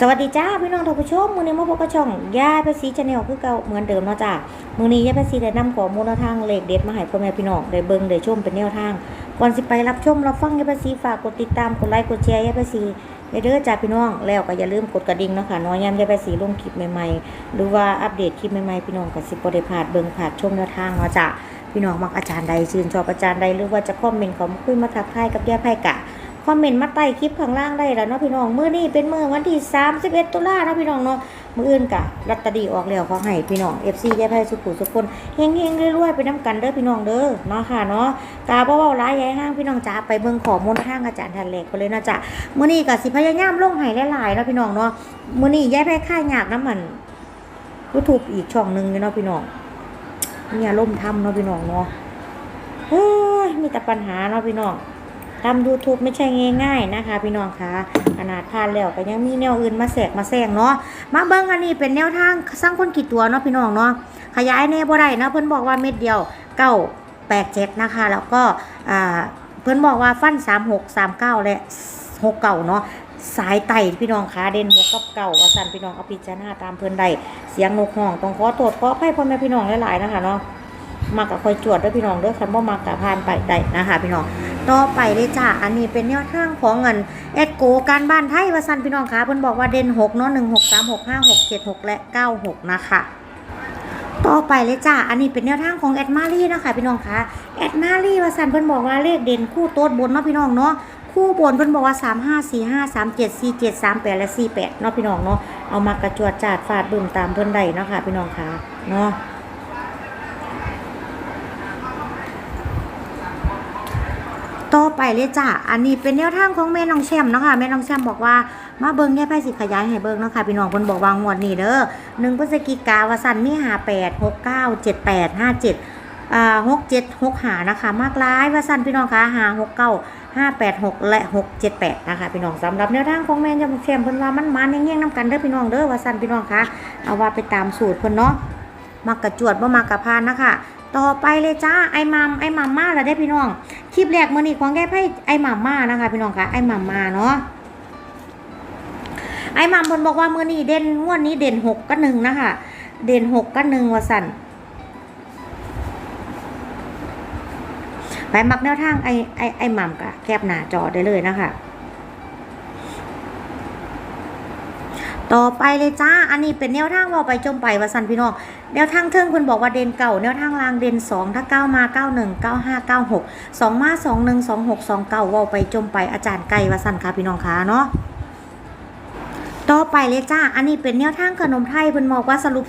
สวัสดีจ้าพี่น้องท่านผู้ชมมือนี้มาพบกับช่องยาภาษีชาแนลคือเก่าเหมือนเดิมเนาะจ้ามือนี้ยาภาษีได้นำข้อมูลแนวทางเลขเด็ดมาให้พ่อแม่พี่น้องได้เบิ่งได้ชมเป็นแนวทาง ก่อนสิไปรับชมรับฟังยาภาษีฝากกดติดตามกดไลค์กดแชร์ยาภาษีให้เด้อจ้าพี่น้องแล้วก็อย่าลืมกดกระดิ่งเนาะค่ะน้อยยามยาภาษีลงคลิปใหม่ๆหรือว่าอัปเดตคลิปใหม่ๆพี่น้องก็สิบ่ได้พลาดเบิ่งพลาดชมแนวทางเนาะจ้าพี่น้องมักอาจารย์ใดชื่นชอบอาจารย์ใดหรือว่าจะคอมเมนต์เขามาคุยมาทักทายกับยาไพ่กะ คอมเมนต์มาใต้คลิปข้างล่างได้แล้วเนาะพี่น้องมื้อนี้เป็นมื้อวันที่31ตุลาเนาะพี่น้องเนาะมื้ออื่นกะรัตตอรีออกแล้วขอให้พี่น้อง FC ยายไพ่สุขุสุขคนเฮงๆรวยๆไปนํกันเด้อพี่น้องเด้อเนาะค่ะเนาะกาบ่เว้าหลายยายห้างพี่น้องจ๋าไปเบิ่งขอมูลทางอาจารย์ทันเลขไปเลยเนาะจ้ะมื้อนี้ก็สิพยายามลงให้หลายๆเนาะพี่น้องเนาะมื้อนี้ยายไพ่ค่ายยากน้ำมัน YouTube อีกช่องหนึ่งเนาะพี่น้องเนี่ยล่มทำเนาะพี่น้องเนาะเฮ้ยมีแต่ปัญหาเนาะพี่น้อง ทำ YouTube ไม่ใช่ง่าย ๆนะคะ พี่น้องคะขนาดพานแล้วก็ยังมีแนวอื่นมาแสกมาแซงเนาะมาเบิ้งอันนี้เป็นแนวทางสร้างคนกี่ตัวเนาะพี่น้องเนาะขยายแน่บ่ได้เนาะเพิ่นบอกว่าเม็ดเดียวเก้าแปดเจ็ดนะคะ แล้วก็เพิ่นบอกว่าฟันสามหกสามเก้าและหกเก่าเนาะสายไต่พี่น้องคะเด่นหกกับเก่าว่าสั่นพี่น้องเอาพิจารณาตามเพิ่อนได้เสียงนกห้องต้องขอโทษขออภัยพ่อแม่พี่น้องหลายๆนะคะเนาะมากับคอยจวดด้วยพี่น้องเด้วยคันบ่มากกับพานไปได้นะคะ พี่น้อง ต่อไปเลยจ้าอันนี้เป็นแนวทางของเงินแอดโกการบ้านไทยวาสันพี่น้องคะเพิ่นบอกว่าเด่น6เนาะ1 6 3 6 5 6 7 6 และ 96 นะคะต่อไปเลยจ้า อันนี้เป็นแนวทางของแอดมารีนะคะพี่น้องคะแอดมารีวาสันเพิ่นบอกว่าเลขเด่นคู่โต๊ดบนเนาะพี่น้องเนาะคู่บนเพิ่นบอกว่า 3 5 4 5 3 7 4 7 3 8 และ 48เนาะพี่น้องเนาะเอามากระจวดจาดฟาดบึ้มตามเพิ่นได้เนาะค่ะพี่น้องคะเนาะ ต่อไปเลยจ้ะ อันนี้เป็นแนวทางของแม่น้องแชมป์เนาะค่ะแม่น้องแชมป์บอกว่ามาเบิ่งแย่ไพ่สิขยายให้เบิ่งเนาะค่ะพี่น้องเพิ่นบอกวางวดนี้เด้อหนึ่งพฤศจิกาวาสันมีหาแปดหกเก้าเจ็ดแปดห้าเจ็ดอ่าหกเจ็ดหกหานะคะมากร้ายวาสันพี่น้องคะหาหกเก้าห้าแปดหกและหกเจ็ดแปดนะคะพี่น้องสำหรับแนวทางของแม่น้องแชมป์เพิ่นว่ามันมาเงี้ยงๆน้ำกันเด้อพี่น้องเด้อวาสันพี่น้องคะเอาว่าไปตามสูตรเพิ่นเนาะมักกระจวดบ่มักกระพานนะคะ ต่อไปเลยจ้าไอ้มัมไอ้มัมมาแล้วได้พี่น้อง คลิปแรกมื่อนี้ของแก้ไพ่ไอ้หม่ำมานะคะพี่น้องคะไอ้หม่ำมาเนาะไอ้หม่ำเพิ่นบอกว่ามื่อนี้เด่นงวดนี้เด่นหกกับหนึ่งนะคะเด่นหกกับหนึ่งว่าสั่นไปมักแนวทางไอ้ไอ้ไอ้หม่ำกะแคบหน้าจอได้เลยนะคะ ต่อไปเลยจ้า อันนี้เป็นแนวทางว่าไปจมไปว่าสันพี่น้อง แนวทางเทิงคุณบอกว่าเด่นเก่า แนวทางลางเด่นสองถ้าเก้ามาเก้าหนึ่งเก้าห้าเก้าหกสองมาสองหนึ่งสองหกสองเก้าว่าไปจมไปอาจารย์ไก่ว่าสันค่ะพี่น้องคะเนาะต่อไปเลยจ้า อันนี้เป็นแนวทางขนมไทยเพิ่นบอกว่าสรุป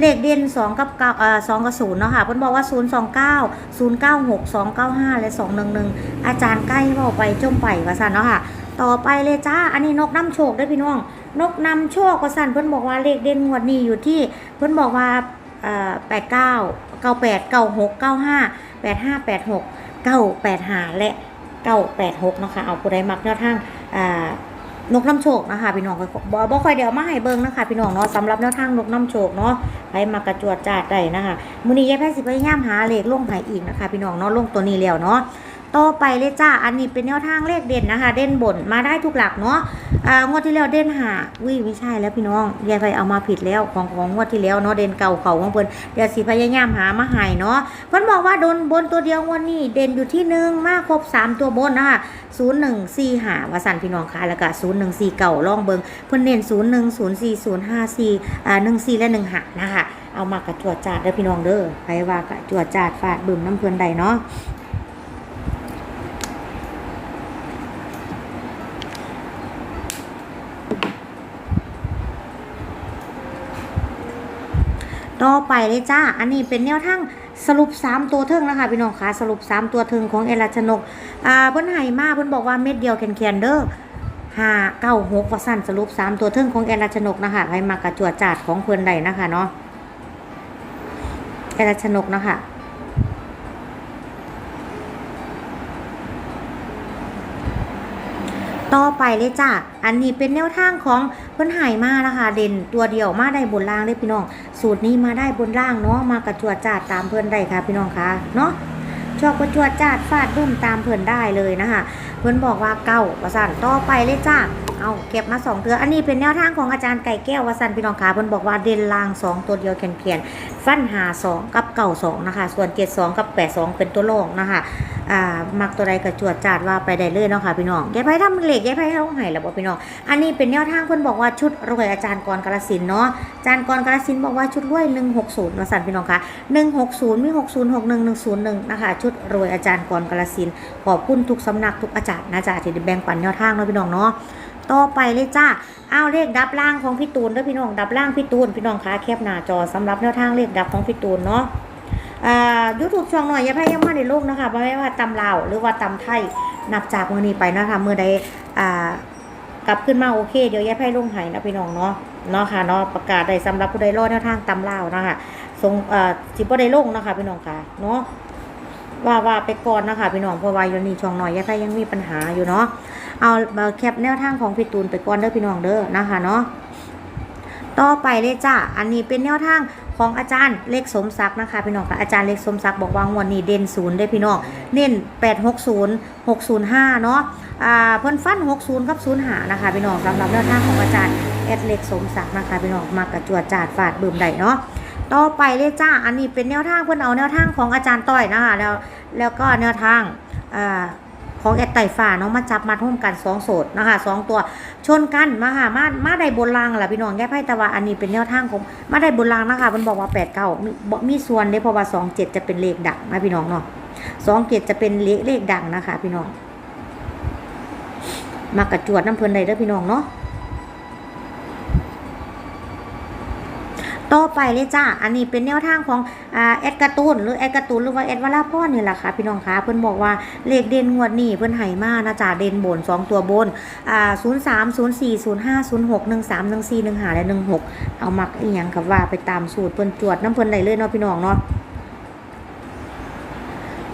เลขเด่นสองกับเก้าเอ่อสองกับศูนย์เนาะค่ะเพิ่นบอกว่าศูนย์สองเก้าศูนย์เก้าหกสองเก้าห้าและสองหนึ่งหนึ่งอาจารย์ใกล้ว่าไปจมไปว่าสันเนาะค่ะ ต่อไปเลยจ้า อันนี้นกน้ำโชคได้พี่น้อง นกนำโชคว่าสันเพิ่นบอกว่าเลขเด่นงวดนี้อยู่ที่ เพิ่นบอกว่าเอ่อแปดเก้าเก้าแปดเก้าหกเก้าห้าแปดห้าแปดหกเก้าแปดห้าและเก้าแปดหกนะคะ เอาผู้ใดมักแนวทางอ่านกน้ำโชคนะคะพี่น้องก็บ่บ่ค่อยเดี๋ยวมาให้เบิ่งนะคะพี่น้องเนาะสำหรับแนวทางนกน้ำโชคเนาะให้มากระจวดจาดได้นะคะมือนี้ยายแพทย์สิพยายามหาเลขลงให้อีกนะคะพี่น้องเนาะลงตัวนี้แล้วเนาะ ต่อไปเลยจ้า อันนี้เป็นแนวทางเลขเด่นนะคะ เด่นบนมาได้ทุกหลักเนาะอ่างวดที่แล้วเด่นหาวิไม่ใช่แล้วพี่น้องยายไปเอามาผิดแล้วของของงวดที่แล้วเนาะเด่นเก่าเขาของเพิ่นเดี๋ยวสิพยายามหามาให้เนาะเพิ่นบอกว่าโดนบนตัวเดียวงวันนี้เด่นอยู่ที่หนึ่งมาครบสามตัวบนนะคะศูนย์หนึ่งสี่หาวาสันพี่น้องค่ะแล้วก็ศูนย์หนึ่งสี่เก่าล่องเบิงเพิ่นเน้นศูนย์หนึ่งศูนย์สี่ศูนย์ห้าสี่อ่าหนึ่งสี่และหนึ่งหานะคะเอามากระจวดจาดเด้อพี่น้องเด้อไปว่ากระจวดจาดฟาดบึมน้ำเพื่อนใดเนาะ ต่อไปเลยจ้า อันนี้เป็นแนวทางสรุป 3 ตัวเทิงนะคะพี่น้องคะสรุป 3 ตัวเทิงของเอราชนกอ่าเพิ่นให้มาเพิ่นบอกว่าเม็ดเดียวแคนเด้อห้าเก้าหกว่าสั้นสรุปสามตัวเทิงของเอราชนกนะคะให้มากระจวดจาดของเพิ่นใดนะคะเนาะเอราชนกนะคะ ต่อไปเลยจ้าอันนี้เป็นแนวทางของเพิ่นหายมานะคะเด่นตัวเดียวมาได้บนล่างเลยพี่น้อง สูตรนี้มาได้บนล่างเนาะมากระจวดจาดตามเพื่อนได้ค่ะพี่น้องคะเนาะชอบกระจวดจาดฟาดบุ้มตามเพื่อนได้เลยนะคะเพื่อนบอกว่าเก่าประสานต่อไปเลยจ้า เอาเก็บมาสองเทืออันนี้เป็นแนวทางของอาจารย์ไก่แก้ววสันพี่น้องขาเพิ่นบอกว่าเด่นลางสองตัวเดียวแขนเขียนๆฟันหาสองกับเก่าสองนะคะ ส่วนเจ็ดสองกับแปดสองเป็นตัวรองนะคะอ่ามักตัวใดกระจวดจาดว่าไปได้เลยเนาะค่ะพี่น้องยายไพ่ทำเหล็กยายไพ่ให้องไห้แล้วบ่พี่น้องอันนี้เป็นแนวทางเพิ่นบอกว่าชุดรวยอาจารย์กรกาสินเนาะอาจารย์กรกาสินบอกว่าชุดรวย160มาสั่นพี่น้องคะ160มี6061 101นะคะชุดรวยอาจารย์กรกาลสินขอบคุณทุกสำนักทุกอาจารย์นะจ๊ะที่ได้แบ่งปันแนวทางเนาะพี่น้องเนาะ ต่อไปเลยจ้าเอาเลขดับล่างของพี่ตูนด้อพี่น้องดับล่างพี่ตูนพี่น้องคะแคบหน้าจอสำหรับแนวทางเลขดับของพี่ตูนเนาะยูทูบช่องหน่อยอย่าพยายามมาในโลกนะคะไม่ว่าตำลาวหรือว่าตำไทยนับจากมือนี้ไปนะคะมือใดกลับขึ้นมาโอเค เดี๋ยวย่าพายลงไห้นะพี่น้องเนาะเนาะค่ะเนาะประกาศได้สำหรับผู้ใดรอดแนวทางตำลาวนะคะทรงอ่าสิบ่ได้ลงนะคะพี่น้องค่ะเนาะว่าว่าไปก่อนนะคะพี่น้องเพราะว่าอยู่นี่ช่องหน่อยย่าพายยังมีปัญหาอยู่เนาะ เอาเอาแคปแนวทางของพี่ตูนไปก่อนเด้อพี่น้องเด้อนะคะเนาะต่อไปเลยจ้าอันนี้เป็นแนวทางของอาจารย์เล็กสมศักดิ์นะคะพี่น้องค่ะอาจารย์เล็กสมศักดิ์บอกว่างวดนี้เด่นศูนย์ได้พี่น้องเน้น860 605เนาะอ่าเพิ่นฟัน60กับ0หานะคะพี่น้องสำหรับแนวทางของอาจารย์แอดเล็กสมศักดิ์นะคะพี่น้องมากระจวดจาดฟาดบืมใดเนาะต่อไปเลยจ้าอันนี้เป็นแนวทางเพิ่นเอาแนวทางของอาจารย์ต้อยนะคะแล้วแล้วก็แนวทางอ่า ของแอดไต่ฝ่าเนาะมาจับมาทุ่มกันสองโสดนะคะสองตัวชนกันมาค่ะมามาได้บนรางแหละพี่น้องแก้ไพ่ตะวันอันนี้เป็นแนวทางของมาได้บนรางนะคะมันบอกว่าแปดเก้ามีมีส่วนเด้เพราะว่าสองเจ็ดจะเป็นเลขดังนะพี่น้องเนาะสองเจ็ดจะเป็นเลขเลขดังนะคะ พี่น้องมากระจวดน้ำเพลินใดเด้อพี่น้องเนาะ ต่อไปเลยจ้า อันนี้เป็นแนวทางของแอดการ์ตูนหรือแอดการ์ตูนหรือว่าแอดวาลาพ่อนี่แหละค่ะพี่น้องคะเพื่อนบอกว่าเลขเด่นงวดนี้เพื่อนไห่มานะจ้าเด่นบนสองตัวบนอ่าศูนย์สามศูนย์สี่ศูนย์ห้าศูนย์หกหนึ่งสามหนึ่งสี่หนึ่งห้าและหนึ่งหกเอามักอีหยังกับว่าไปตามสูตรเพิ่นจวดน้ำเพิ่นได้เลยเนาะพี่น้องเนาะ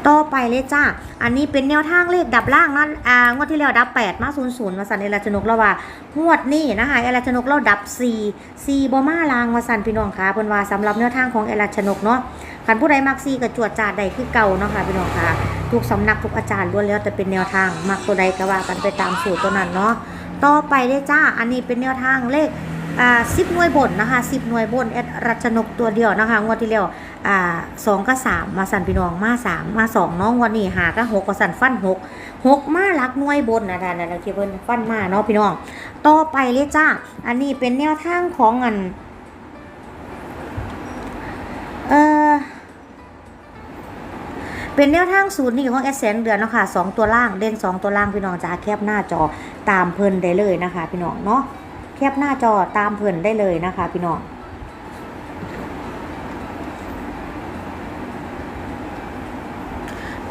ต่อไปเลยจ้า อันนี้เป็นแนวทางเลขดับล่างนั่นอ่างวดที่แล้วดับ 8 มา0 0มาสันเอลาชนกแล้วว่างวดนี้นะคะเอลาชนกเราดับ 4 4บอมาลางมาสันพี่น้องค่ะเพิ่นว่าสำหรับแนวทางของเอลาชนกเนาะคันผู้ใดมักซีกับจวดจาดใดคือเก่าเนาะค่ะพี่น้องค่ะทุกสำนักทุกอาจารย์ล้วนแล้วแต่เป็นแนวทางมักตัวใดก็ว่ากันไปตามสูตรตัวนั้นเนาะต่อไปเลยจ้า อันนี้เป็นแนวทางเลขอ่า10หน่วยบนนะคะ10หน่วยบนเอรัชนกตัวเดียวนะคะงวดที่แล้ว อ่าสองกับสามมาสั่นพี่น้องมาสามมาสองน้องวันนี้หาก็หกก็สั่นฟันหกหกมาลักน่วยบนนะท่านนะเราที่เพิ่นฟันมาเนาะพี่น้องต่อไปเลยจ้าอันนี้เป็นแนวทางของอันเออเป็นแนวทางศูนย์นี่ของแอสเซนเดือนเนาะค่ะสองตัวล่างเด่นสองตัวล่างพี่น้องจ้าแคบหน้าจอตามเพิ่นได้เลยนะคะ พี่น้องเนาะแคบหน้าจอตามเพิ่นได้เลยนะคะ พี่น้อง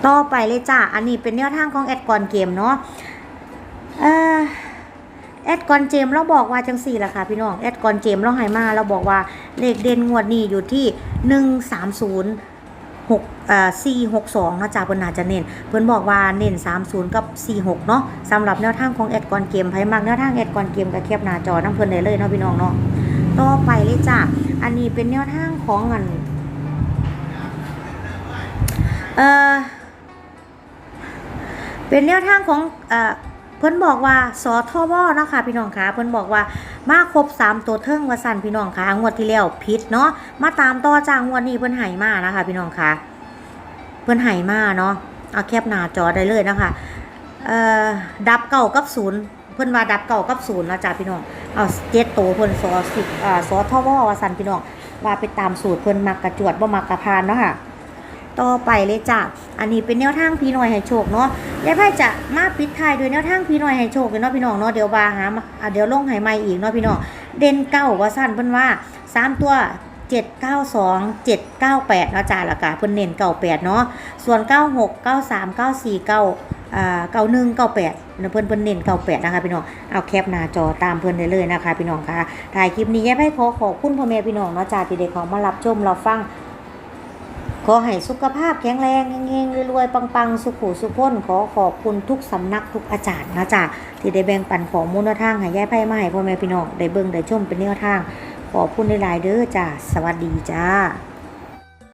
ต่อไปเลยจ้า อันนี้เป็นแนวทางของแอดกอนเกมเนาะแอดกอนเจมเราบอกว่าจังสี่ละค่ะพี่น้องแอดกอนเจมเราให้มาเราบอกว่าเลขเด่นงวดนี้อยู่ที่หนึ่งสามศูนย์หกเอ่อสี่หกสองนะจ๊ะเพิ่นน่าจะเน้นเพิ่นบอกว่าเน้นสามศูนย์กับสี่หกเนาะสำหรับแนวทางของแอดกอนเกมไพ่มักแนวทางแอดกอนเกมกับเคียบหน้าจอน้ำเพิ่นได้เลยเนาะพี่น้องเนาะต่อไปเลยจ้าอันนี้เป็นแนวทางของอันเอ่อ เป็นแนวทางของเอ่อเพิ่นบอกว่าสอทวเนะค่ะพี่น้องคะเพิ่นบอกว่ามาครบ 3 ตัวเทิงว่าสั่นพี่น้องคะงวดที่แล้วผิดเนาะมาตามต่อจ้างวดนี้เพิ่นให้มานะคะพี่น้องคะเพิ่นให้มาเนาะเอาแคปหน้าจอได้เลยนะคะเอ่อดับเก่ากับศูนย์เพิ่นว่าดับเก่ากับศูนย์นะจ๊ะพี่น้องเอาเจ็ดตัวเพิ่นสอสิบอ่าสอทวว่าสั่นพี่น้องว่าไปตามสูตรเพิ่นมักกระจวดบ่มักกระพานเนาะค่ะ ต่อไปเลยจ้ะอันนี้เป็นแนวทางพี่น้อยให้โชคเนาะยายไพ่จะมาปิดท้ายด้วยแนวทางพี่น้อยให้โชคเลยเนาะพี่น้องเนาะเดี๋ยวบาหามาเดี๋ยวลงให้ใหม่อีกเนาะพี่น้องเด่นเก้าว่าสั้นเพิ่นว่าสามตัวเจ็ดเก้าสองเจ็ดเก้าแปดเนาะจ้าละกะเพิ่นเน้นเก้าแปดเนาะส่วนเก้าหกเก้าสามเก้าสี่เก้าอ่าเก้าหนึ่งเก้าแปดเพิ่นเพิ่นเน้นเก้าแปดนะคะพี่น้องเอาแคปหน้าจอตามเพิ่นได้เลยนะคะ พี่น้องค่ะถ่ายคลิปนี้ยายไพ่ขอขอบคุณพ่อแม่พี่น้องเนาะจ้าที่ได้เขามารับชมเราฟัง ขอให้สุขภาพแข็งแรงเฮงๆรวยๆปังๆ สุขุสุขพ้นขอขอบคุณทุกสำนักทุกอาจารย์นะจ๊ะที่ได้แบ่งปันของมูลทางให้ยายไพ่มาให้พ่อแม่พี่น้องได้เบิ่งได้ชมเป็นแนวทาง ขอบคุณหลายๆเด้อจ้าสวัสดีจ้า